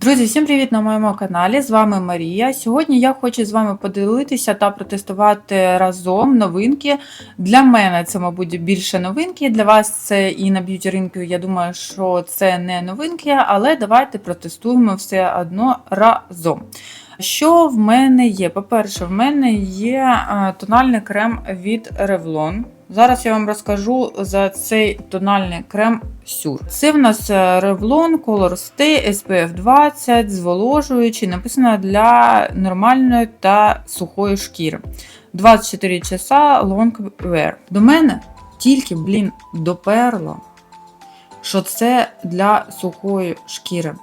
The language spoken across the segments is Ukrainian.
Друзі, всім привіт на моєму каналі. З вами Марія. Сьогодні я хочу з вами поділитися та протестувати разом новинки. Для мене це, мабуть, більше новинки. Для вас це і на б'юті ринку. Я думаю, що це не новинки, але давайте протестуємо все одно разом. Що в мене є? По-перше, в мене є е, тональний крем від Revlon. Зараз я вам розкажу за цей тональний крем Сюр. Це в нас е, Revlon Color Stay SPF 20, зволожуючий, написано для нормальної та сухої шкіри. 24 часа long wear. До мене тільки, блін, доперло, що це для сухої шкіри.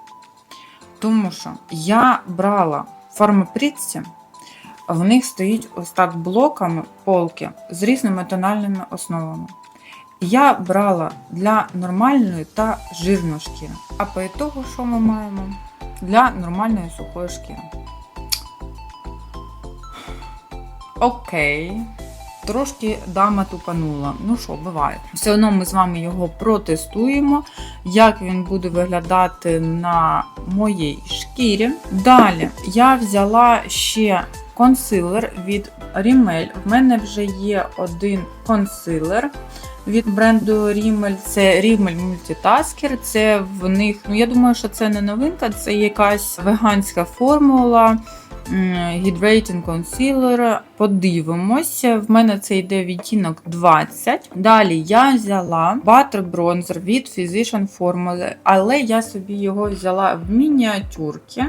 Тому що я брала фармапритці, в них стоїть ось так блоками полки з різними тональними основами. Я брала для нормальної та жирної шкіри. А по ітогу, що ми маємо? Для нормальної сухої шкіри. Окей. Трошки дама тупанула. Ну що, буває. Все одно ми з вами його протестуємо, як він буде виглядати на моїй шкірі. Далі я взяла ще консилер від Rimmel. В мене вже є один консилер від бренду Rimmel. Це Rimmel Multitasker. Це в них, ну я думаю, що це не новинка, це якась веганська формула. Hydrating Concealer. Подивимося. В мене це йде відтінок 20. Далі я взяла Butter Bronzer від Physician Formula, але я собі його взяла в мініатюрки.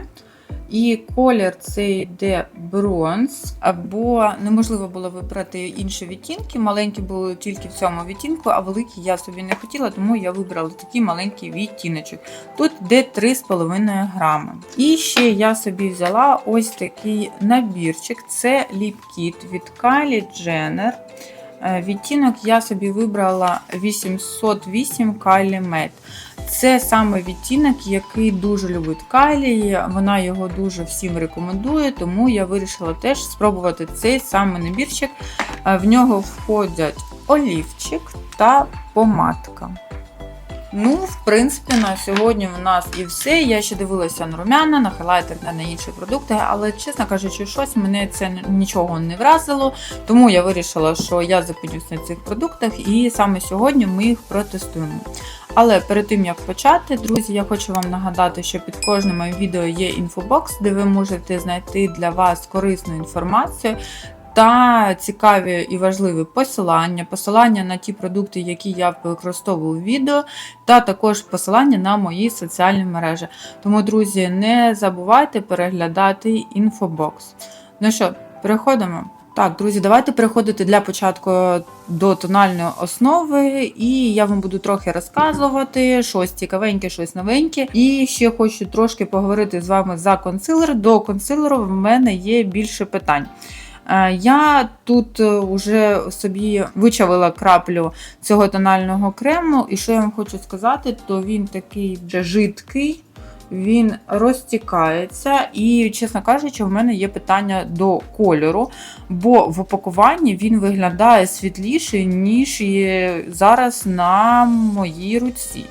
І колір це йде бронз, або неможливо було вибрати інші відтінки. Маленькі були тільки в цьому відтінку, а великі я собі не хотіла, тому я вибрала такий маленький відтіночок. Тут йде 3,5 грами. І ще я собі взяла ось такий набірчик: це ліп-кіт від Kylie Jenner. Е, Відтінок я собі вибрала 808 Kylie Matte. Це саме відтінок, який дуже любить Кайлі. Вона його дуже всім рекомендує, тому я вирішила теж спробувати цей саме набірчик. Е, В нього входять олівчик та помадка. Ну, в принципі, на сьогодні в нас і все. Я ще дивилася на румяна, на хайлайтер та на інші продукти, але, чесно кажучи, щось мене це нічого не вразило. Тому я вирішила, що я зупинюсь на цих продуктах, і саме сьогодні ми їх протестуємо. Але перед тим як почати, друзі, я хочу вам нагадати, що під кожним моїм відео є інфобокс, де ви можете знайти для вас корисну інформацію. Та цікаві і важливі посилання, посилання на ті продукти, які я використовую в відео, та також посилання на мої соціальні мережі. Тому, друзі, не забувайте переглядати інфобокс. Ну що, переходимо. Так, друзі, давайте переходити для початку до тональної основи, і я вам буду трохи розказувати щось цікавеньке, щось новеньке. І ще хочу трошки поговорити з вами за консилер. До консилеру в мене є більше питань. Е, Я тут вже собі вичавила краплю цього тонального крему, і що я вам хочу сказати, то він такий вже жидкий, він розтікається, і, чесно кажучи, в мене є питання до кольору, бо в упакуванні він виглядає світліший, ніж є зараз на моїй руці.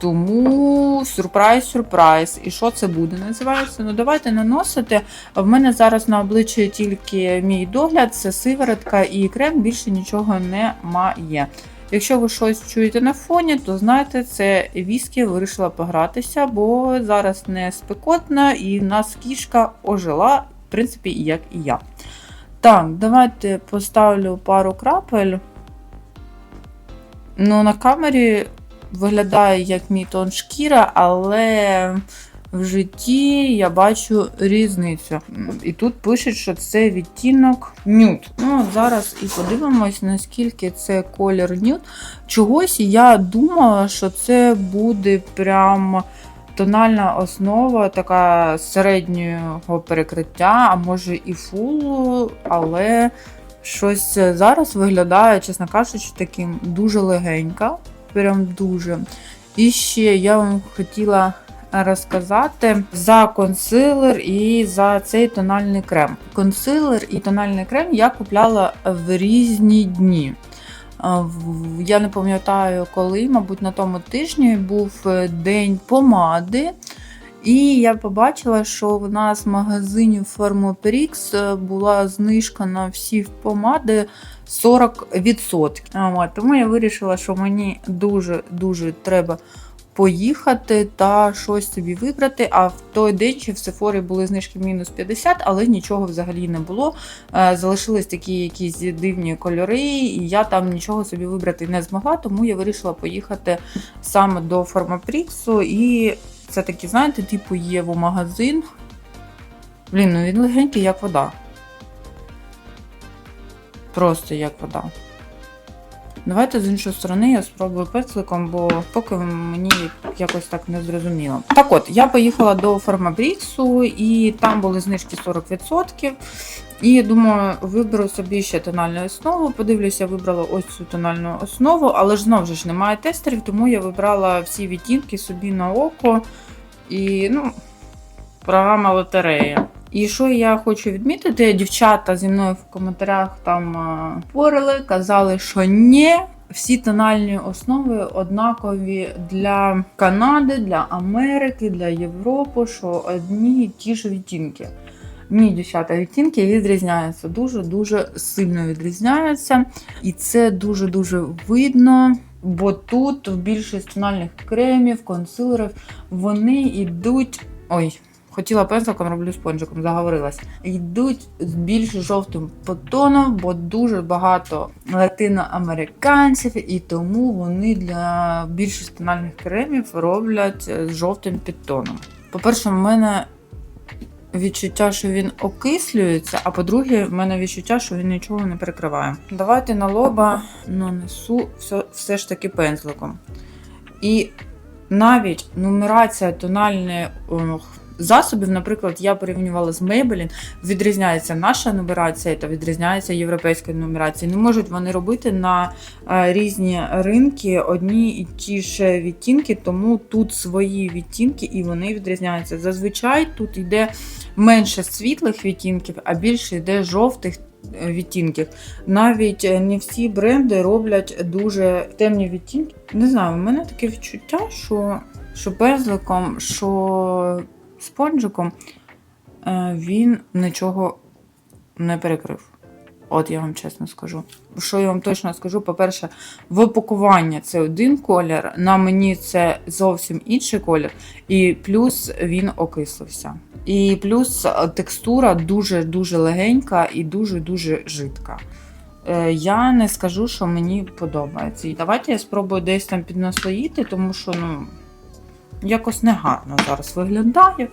Тому сюрприз-сюрприз. І що це буде? Називається? Ну, давайте наносити. В мене зараз на обличчі тільки мій догляд, це сиворотка і крем, більше нічого немає. Якщо ви щось чуєте на фоні, то знаєте, це віскі вирішила погратися, бо зараз не спекотно і в нас кішка ожила, в принципі, як і я. Так, давайте поставлю пару крапель. Ну, на камері виглядає як мій тон шкіра, але в житті я бачу різницю. І тут пишуть, що це відтінок нюд. Ну, от Зараз і подивимось, наскільки це колір нюд. Чогось я думала, що це буде прям. Тональна основа така середнього перекриття, а може і фулу, але щось зараз виглядає, чесно кажучи, таким дуже легенька. Прям дуже. І ще я вам хотіла розказати за консилер і за цей тональний крем. Консилер і тональний крем я купляла в різні дні. Я не пам'ятаю коли, мабуть, на тому тижні був день помади. І я побачила, що в нас в магазині Thermoprix е, була знижка на всі помади 40%. От, тому я вирішила, що мені дуже-дуже треба поїхати та щось собі вибрати. А в той день ще в Сефорі були знижки мінус 50, але нічого взагалі не було. Е, Залишились такі якісь дивні кольори, і я там нічого собі вибрати не змогла, тому я вирішила поїхати саме до Формапріксу. І це такі, знаєте, типу Єву магазин. Блін, ну він легенький, як вода. Просто як вода. Давайте з іншої сторони я спробую пензликом, бо поки мені якось так не зрозуміло. Так от, я поїхала до Фармабріксу, і там були знижки 40%. І думаю, виберу собі ще тональну основу. Подивлюся, вибрала ось цю тональну основу, але ж знову ж немає тестерів, тому я вибрала всі відтінки собі на око. І, ну, програма лотерея. І що я хочу відмітити, дівчата зі мною в коментарях там а, спорили, казали, що ні. Всі тональні основи однакові для Канади, для Америки, для Європи, що одні і ті ж відтінки. Ні, дівчата, відтінки відрізняються дуже-дуже сильно відрізняються. І це дуже-дуже видно. Бо тут в більшість тональних кремів, консилерів, вони йдуть. Ой, хотіла пензликом, роблю спонжиком, заговорилась. Йдуть з більш жовтим потоном, бо дуже багато латиноамериканців, і тому вони для більшості тональних кремів роблять з жовтим підтоном. По-перше, в мене відчуття, що він окислюється, а по-друге, в мене відчуття, що він нічого не перекриває. Давайте на лоба нанесу все, все ж таки пензликом. І навіть нумерація тональної ох, засобів, наприклад, я порівнювала з Maybelline, відрізняється наша нумерація та відрізняється європейська нумерація. Не можуть вони робити на е, різні ринки одні і ті ж відтінки, тому тут свої відтінки і вони відрізняються. Зазвичай тут йде менше світлих відтінків, а більше йде жовтих. е, Відтінків. Навіть не всі бренди роблять дуже темні відтінки. Не знаю, у мене таке відчуття, що, що пензликом, що спонжиком е, він нічого не перекрив. От я вам чесно скажу. Що я вам точно скажу? По-перше, в опакуванні це один колір, на мені це зовсім інший колір, і плюс він окислився. І плюс текстура дуже-дуже легенька і дуже-дуже жидка. Е, Я не скажу, що мені подобається. І давайте я спробую десь там піднаслоїти, тому що ну, якось негарно зараз виглядає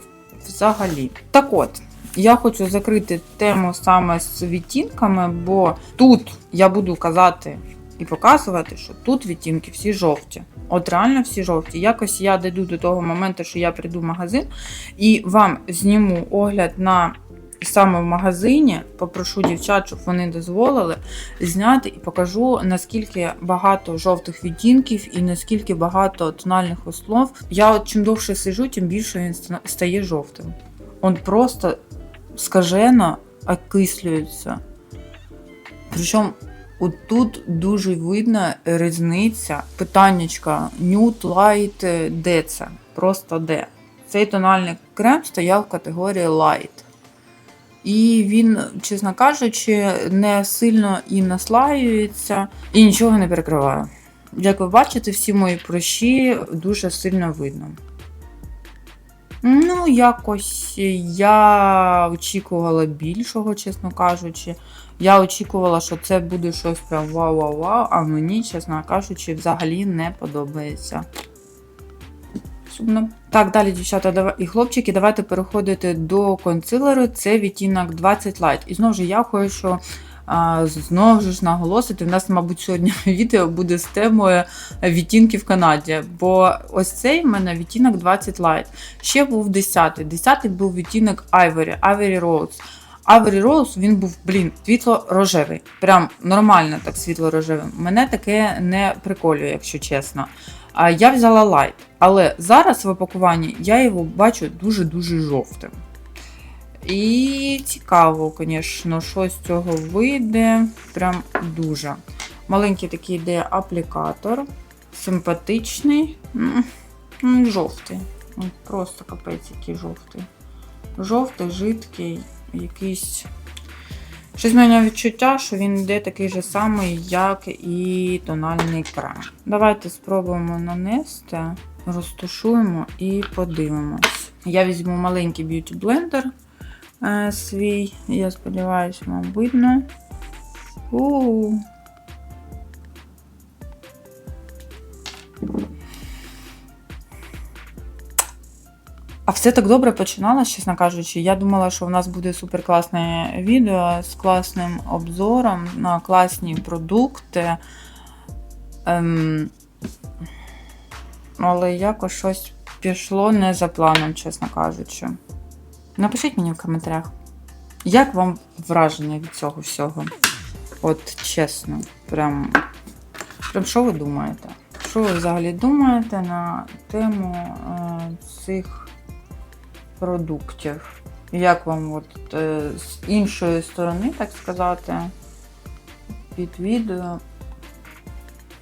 взагалі. Так от, я хочу закрити тему саме з відтінками, бо тут я буду казати і показувати, що тут відтінки всі жовті. От реально всі жовті. Якось я дійду до того моменту, що я прийду в магазин і вам зніму огляд на саме в магазині. Попрошу дівчат, щоб вони дозволили зняти і покажу, наскільки багато жовтих відтінків і наскільки багато тональних основ. Я от чим довше сижу, тим більше він стає жовтим. Он просто скажено окислюється. Причому тут дуже видно різниця. Питаннячка Nude Light, де це? Просто де? Цей тональний крем стояв в категорії Light. І він, чесно кажучи, не сильно і наслаюється, і нічого не перекриває. Як ви бачите, всі мої прощі дуже сильно видно. Ну, якось я очікувала більшого, чесно кажучи. Я очікувала, що це буде щось прям вау-вау-вау, а мені, чесно кажучи, взагалі не подобається. Сумно. Так, далі, дівчата і хлопчики, давайте переходити до консилеру. Це відтінок 20 Light. І знову ж я хочу знову ж наголосити. У нас, мабуть, сьогодні відео буде з темою відтінки в Канаді. Бо ось цей в мене відтінок 20 Light. Ще був 10-й. 10-й був відтінок Ivory, Ivory Rose. Ivory Rose, він був, блін, світло-рожевий. Прям нормально так світло-рожевий. Мене таке не приколює, якщо чесно. А я взяла лайт, але зараз в опакуванні я його бачу дуже-дуже жовтим. І цікаво, звісно, що з цього вийде. Прям дуже. Маленький такий йде аплікатор, симпатичний, м, жовтий. Просто капець, який жовтий. Жовтий, жидкий, якийсь. Щось в мене відчуття, що він йде такий же самий, як і тональний крем. Давайте спробуємо нанести, розтушуємо і подивимось. Я візьму маленький б'юті блендер е, свій. Я сподіваюся, вам видно. у А все так добре починалось, чесно кажучи. Я думала, що в нас буде супер класне відео з класним обзором на класні продукти. Ем, але якось щось пішло не за планом, чесно кажучи. Напишіть мені в коментарях, як вам враження від цього всього? От чесно, прям, прям що ви думаєте? Що ви взагалі думаєте на тему е, цих продуктів? Як вам от, е, з іншої сторони, так сказати, під відео,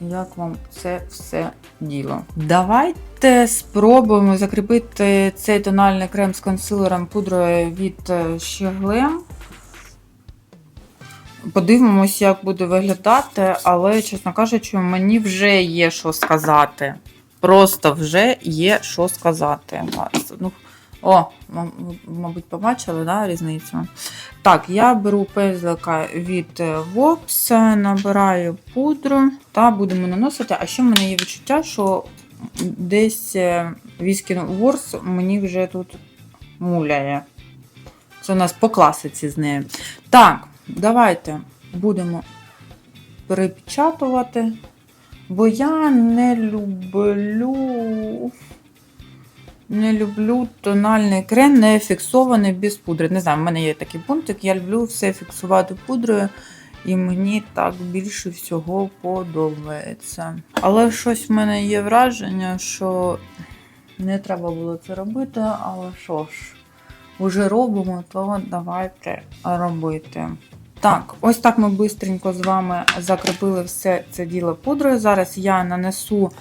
як вам це все діло? Давайте спробуємо закріпити цей тональний крем з консилером пудрою від е, Щеглем. Подивимось, як буде виглядати, але, чесно кажучи, мені вже є що сказати. Просто вже є що сказати. Ну, О, мабуть, побачили да, різницю. Так, я беру пензлика від е, Vox, набираю пудру та будемо наносити. А ще в мене є відчуття, що десь Whisky Wars мені вже тут муляє. Це у нас по класиці з нею. Так, давайте будемо перепечатувати, бо я не люблю. Не люблю тональний крем, не фіксований без пудри. Не знаю, в мене є такий пунктик, я люблю все фіксувати пудрою, і мені так більше всього подобається. Але щось в мене є враження, що не треба було це робити, але що ж, вже робимо, то давайте робити. Так, ось так ми швидко з вами закріпили все це діло пудрою. Зараз я нанесу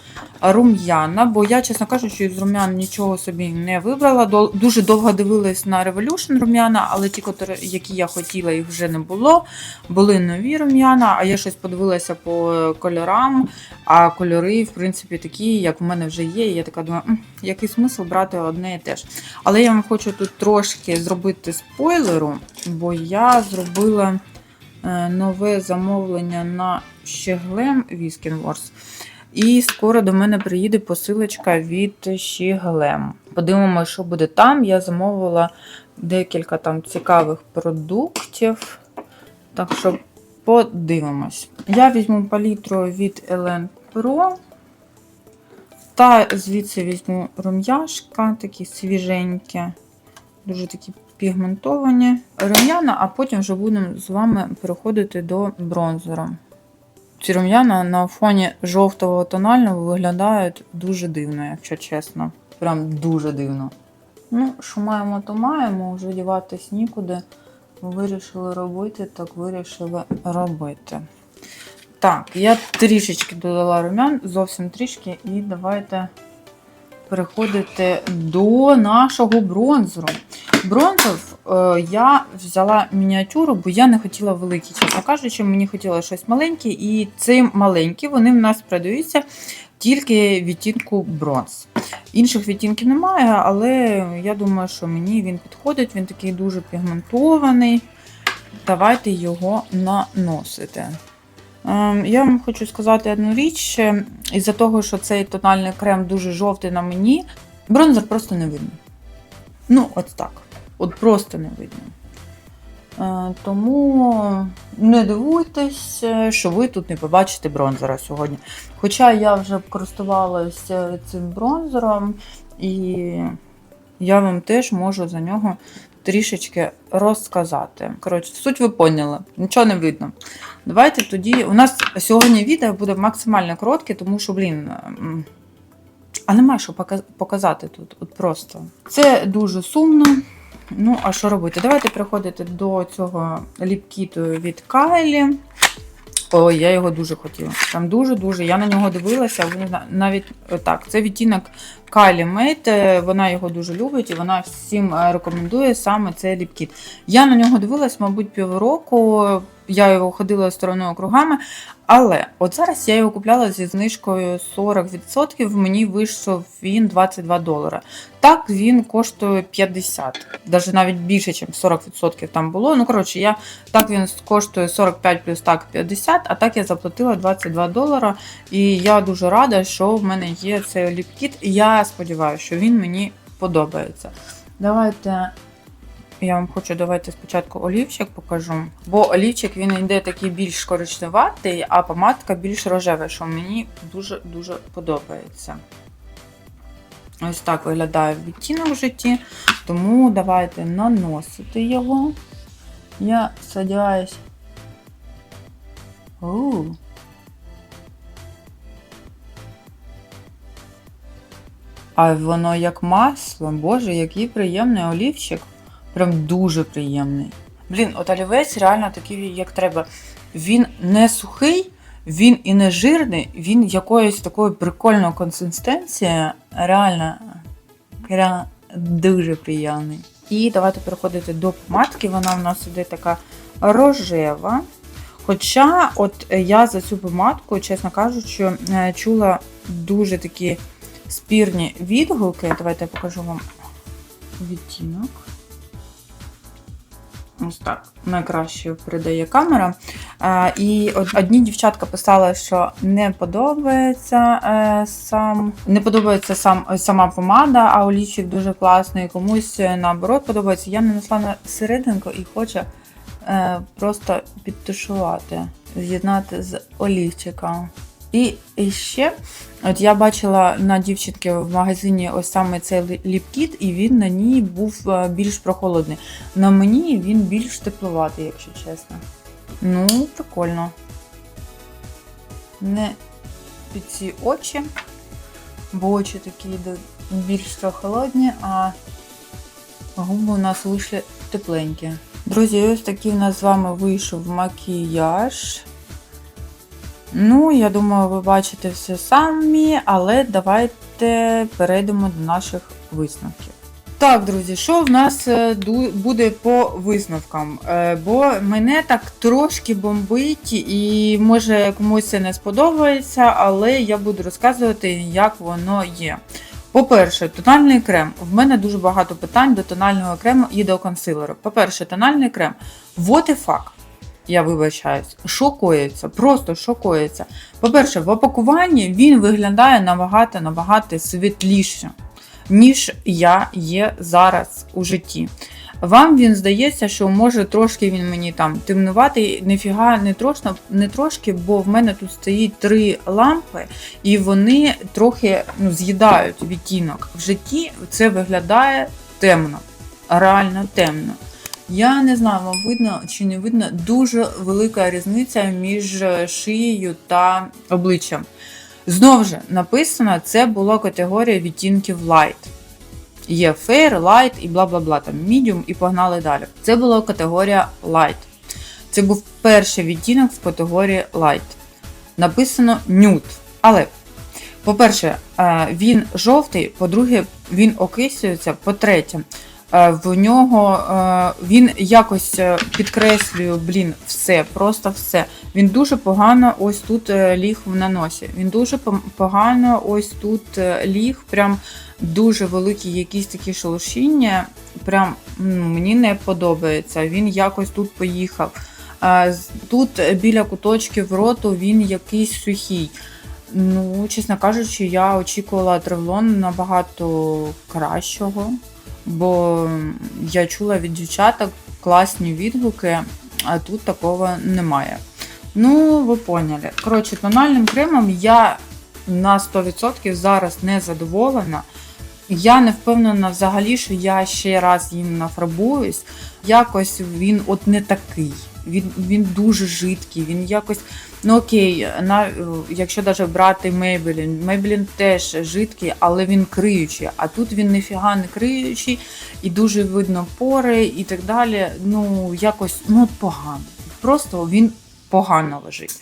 рум'яна, бо я, чесно кажучи, з рум'ян нічого собі не вибрала. Дуже довго дивилась на Revolution рум'яна, але ті, які я хотіла, їх вже не було. Були нові рум'яна, а я щось подивилася по кольорам, а кольори, в принципі, такі, як в мене вже є. Я така думаю, «М, який смисл брати одне і те ж. Але я вам хочу тут трошки зробити спойлеру, бо я зробила нове замовлення на Щеглем Wars. І скоро до мене приїде посилочка від Щеглем. Подивимося, що буде там. Я замовила декілька там цікавих продуктів. Так що подивимось. Я візьму палітру від Elen Pro. Та звідси візьму рум'яшка, такі свіженькі, дуже такі пігментовані рум'яна, а потім вже будемо з вами переходити до бронзера. Ці рум'яна на фоні жовтого тонального виглядають дуже дивно, якщо чесно. Прям дуже дивно. Ну, що маємо, то маємо, вже діватись нікуди. Вирішили робити, так вирішили робити. Так, я трішечки додала рум'ян, зовсім трішки, і давайте переходити до нашого бронзеру. Бронзер я взяла мініатюру, бо я не хотіла великий, чесно кажучи, мені хотілося щось маленьке, і ці маленькі вони в нас продаються тільки відтінку бронз. Інших відтінків немає, але я думаю, що мені він підходить, він такий дуже пігментований. Давайте його наносити. Ем, Я вам хочу сказати одну річ. Із-за того, що цей тональний крем дуже жовтий на мені, бронзер просто не видно. Ну, от так. От просто не видно. Е, Тому не дивуйтесь, е, що ви тут не побачите бронзера сьогодні. Хоча я вже користувалася цим бронзером, і я вам теж можу за нього трішечки розказати. Коротше, суть ви поняли, нічого не видно. Давайте тоді. У нас сьогодні відео буде максимально коротке, тому що, блін. А нема що показати тут. От просто. Це дуже сумно. Ну, а що робити? Давайте переходити до цього ліпкіту від Кайлі. Ой, я його дуже хотіла. Там дуже-дуже. Я на нього дивилася. Навіть так, це відтінок Kylie Mate, е, Вона його дуже любить і вона всім е, рекомендує саме цей ліпкіт. Я на нього дивилась, мабуть, півроку. Я його ходила стороною кругами. Але от зараз я його купляла зі знижкою 40%. Мені вийшов він 22 долара. Так він коштує 50, навіть навіть більше, ніж 40% там було. Ну коротше, я так він коштує 45 плюс так 50, а так я заплатила 22 долара. І я дуже рада, що в мене є цей ліпкіт. Я сподіваюся, що він мені подобається. Давайте. Я вам хочу давайте спочатку олівчик покажу. Бо олівчик він йде такий більш коричневатий, а помадка більш рожева, що мені дуже-дуже подобається. Ось так виглядає відтінок в житті. Тому давайте наносити його. Я сподіваюсь. У. А воно як масло. Боже, який приємний олівчик. Прям дуже приємний. Блін, от олівець реально такий, як треба. Він не сухий, він і не жирний, він якоїсь такої прикольної консистенції. Реально, реально дуже приємний. І давайте переходити до помадки. Вона у нас іде така рожева. Хоча, от е, я за цю помадку, чесно кажучи, е, чула дуже такі спірні відгуки. Давайте я покажу вам відтінок. Ось так найкраще передає камера. А, і одні дівчатка писали, що не подобається е, сам, не подобається сам сама помада, а олівчик дуже класний. Комусь е, наоборот подобається. Я нанесла на серединку і хочу е, просто підтушувати, з'єднати з олівчиком. І, ще, от я бачила на дівчинки в магазині ось саме цей лі- ліпкіт, і він на ній був е, більш прохолодний. На мені він більш тепловатий, якщо чесно. Ну, прикольно. Не під ці очі, бо очі такі більш холодні, а губи у нас вийшли тепленькі. Друзі, ось такий у нас з вами вийшов макіяж. Ну, я думаю, ви бачите все самі, але давайте перейдемо до наших висновків. Так, друзі, що в нас е, буде по висновкам? Е, Бо мене так трошки бомбить, і може комусь це не сподобається, але я буду розказувати, як воно є. По-перше, тональний крем. В мене дуже багато питань до тонального крему і до консилеру. По-перше, тональний крем. What the fuck? Я вибачаюсь, шокується, просто шокується. По-перше, в опакуванні він виглядає набагато набагато світліше, ніж я є зараз у житті. Вам він здається, що може трошки він мені там темнуватий, ніфіга не трошки, не трошки, бо в мене тут стоїть три лампи, і вони трохи ну, з'їдають відтінок. В житті це виглядає темно, реально темно. Я не знаю, вам видно чи не видно дуже велика різниця між е, шиєю та обличчям. Знову ж написано, це була категорія відтінків Light. Є Fair, Light і бла бла бла, там Medium і погнали далі. Це була категорія Light. Це був перший відтінок в категорії Light. Написано Nude. Але, по-перше, е, він жовтий, по-друге, він окислюється, по-третє, в нього е, він якось е, підкреслює, блін, все, просто все. Він дуже погано ось тут е, ліг в наносі. Він дуже погано ось тут е, ліг, прям дуже великі якісь такі шелушіння. Прям ну, мені не подобається. Він якось тут поїхав. Е, Тут е, біля куточків роту він якийсь сухий. Ну, чесно кажучи, я очікувала тревлон набагато кращого, бо я чула від дівчаток класні відгуки, а тут такого немає. Ну, ви поняли. Коротше, тональним кремом я на 100% зараз не задоволена. Я не впевнена взагалі, що я ще раз їм нафарбуюсь. Якось він от не такий. Він, він дуже жидкий, він якось. Ну окей, на, якщо навіть брати Maybelline, Maybelline теж жидкий, але він криючий. А тут він ніфіга не криючий, і дуже видно пори і так далі. Ну, якось ну, погано. Просто він погано лежить.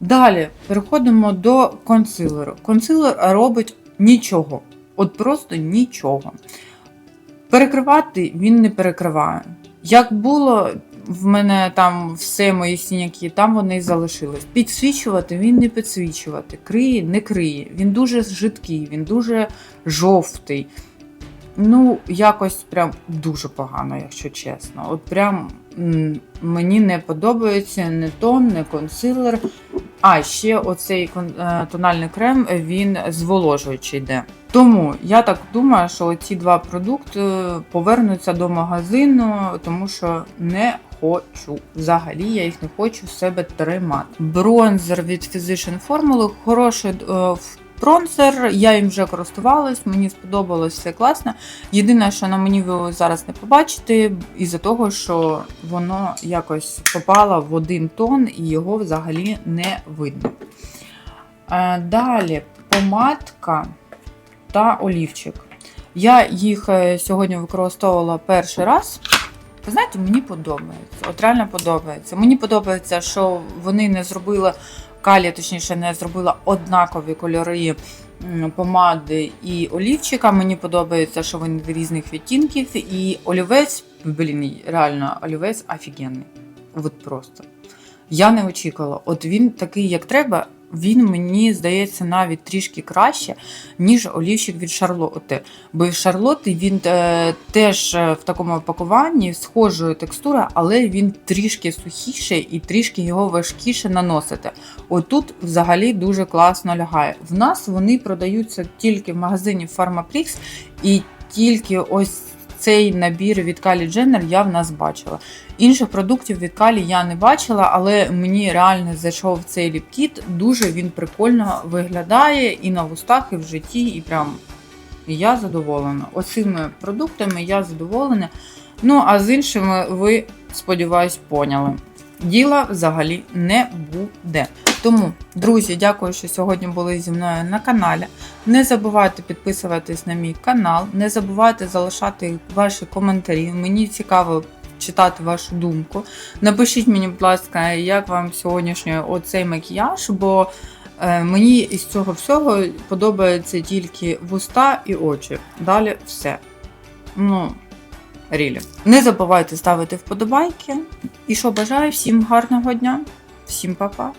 Далі переходимо до консилеру. Консилер робить нічого. От просто нічого. Перекривати він не перекриває. Як було в мене там все мої сіняки, там вони і залишились. Підсвічувати він не підсвічувати. Криє, не криє. Він дуже жидкий, він дуже жовтий. Ну, якось прям дуже погано, якщо чесно. От прям мені не подобається не тон, не консилер. А ще оцей е, тональний крем він зволожуючий йде. Тому я так думаю, що ці два продукти повернуться до магазину, тому що не хочу. Взагалі я їх не хочу в себе тримати. Бронзер від Physician Formula хороший е, бронзер. Я їм вже користувалась, мені сподобалось все класно. Єдине, що на мені ви зараз не побачите, із-за того, що воно якось попало в один тон і його взагалі не видно. Е, Далі помадка та олівчик. Я їх е, сьогодні використовувала перший раз. Ви знаєте, мені подобається. От реально подобається. Мені подобається, що вони не зробили калі, точніше, не зробила однакові кольори помади і олівчика. Мені подобається, що вони різних відтінків. І олівець, блін, реально, олівець офігенний. От просто. Я не очікувала. От він такий, як треба. Він мені здається навіть трішки краще, ніж олівчик від Шарлотти. Бо в Шарлотти він е, теж е, в такому пакуванні схожої текстури, але він трішки сухіший і трішки його важкіше наносити. Отут взагалі дуже класно лягає. В нас вони продаються тільки в магазині Pharmaprix і тільки ось цей набір від Kylie Jenner я в нас бачила. Інших продуктів від Калі я не бачила, але мені реально зайшов цей ліпкіт. Дуже він прикольно виглядає і на вустах, і в житті, і прям я задоволена. Оцими продуктами я задоволена. Ну, а з іншими ви, сподіваюсь, поняли. Діла взагалі не буде. Тому, друзі, дякую, що сьогодні були зі мною на каналі. Не забувайте підписуватись на мій канал, не забувайте залишати ваші коментарі. Мені цікаво читати вашу думку. Напишіть мені, будь ласка, як вам сьогоднішній оцей макіяж, бо е, мені із цього всього подобаються тільки вуста і очі. Далі все. Ну, рілі. Не забувайте ставити вподобайки. І що бажаю всім гарного дня, всім па-па.